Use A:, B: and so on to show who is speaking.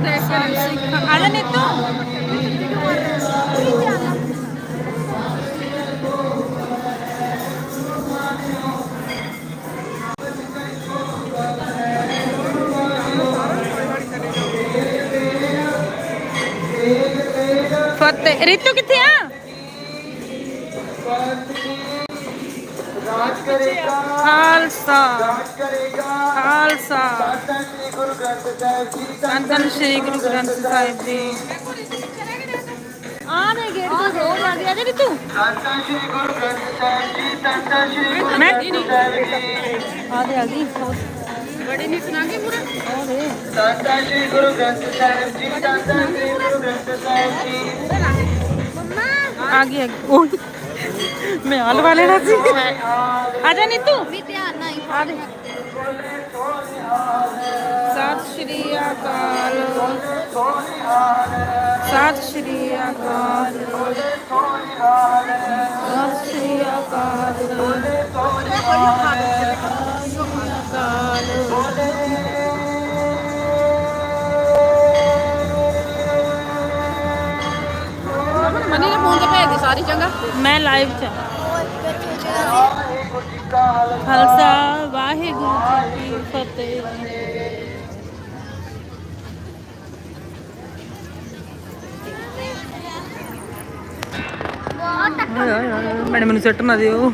A: ਜਾ ਨੀਤੂ ਫਤਿਹ ਰੀਤੂ ਕਿੱਥੇ ਆ?
B: ਰਾਜ ਕਰੇਗਾ।
A: ਖਾਲਸਾ।
B: ਰਾਜ ਕਰੇਗਾ।
A: ਖਾਲਸਾ।
B: ਧੰਨ ਸ੍ਰੀ ਗੁਰੂ ਗ੍ਰੰਥ ਸਾਹਿਬ ਜੀ
A: ਧੰਨ ਸ੍ਰੀ ਗੁਰੂ ਗ੍ਰੰਥ ਸਾਹਿਬ ਜੀ। ਆ ਨੇ ਗੇਟ ਤੋਂ ਰੋਜ਼ ਆ ਗਿਆ ਜੀ ਤੂੰ।
B: ਧੰਨ ਸ੍ਰੀ ਗੁਰੂ ਗ੍ਰੰਥ ਸਾਹਿਬ ਜੀ ਧੰਨ ਸ੍ਰੀ ਗੁਰੂ ਗ੍ਰੰਥ ਸਾਹਿਬ ਜੀ।
A: ਆ ਦੇ ਆ ਗਈ ਬੜੀ ਨਹੀਂ ਸੁਣਾ ਕੇ ਪੂਰਾ। ਆ
B: ਧੰਨ ਧੰਨ ਸ੍ਰੀ ਗੁਰੂ ਗ੍ਰੰਥ ਸਾਹਿਬ ਜੀ ਧੰਨ ਸ੍ਰੀ ਗੁਰੂ ਗ੍ਰੰਥ ਸਾਹਿਬ ਜੀ।
A: ਆ ਗਈ ਆ ਗਈ। ਮੈਂ ਆਲ ਵਾਲੇ ਨਾ ਸੀ। ਆ ਜਾ ਨੀਤੂ।
C: ਵੀ ਧਿਆਨ ਨਾਲ ਹੀ
A: ਆ ਦੇ। ਸਤਿ ਸ਼੍ਰੀ ਅਕਾਲ। ਸਤਿ ਸ਼੍ਰੀ ਅਕਾਲ। ਸਤਿ ਸ਼੍ਰੀ ਅਕਾਲ।
C: ਮਨੀ ਨੇ ਫੋਨ ਤੇ ਭੇਜ ਦੀ ਸਾਰੀ ਚੰਗਾ।
A: ਮੈਂ ਲਾਈਵ ਚ ਹਾਂ।
B: ਵਾਹਿਗੁਰੂ ਜੀ ਕਾ ਖਾਲਸਾ
A: ਖਾਲਸਾ ਵਾਹਿਗੁਰੂ ਜੀ ਕੀ ਫਤਿਹ ਮੈਡਮ ਮੈਨੂੰ ਸੱਟ ਨਾ ਦਿਓ।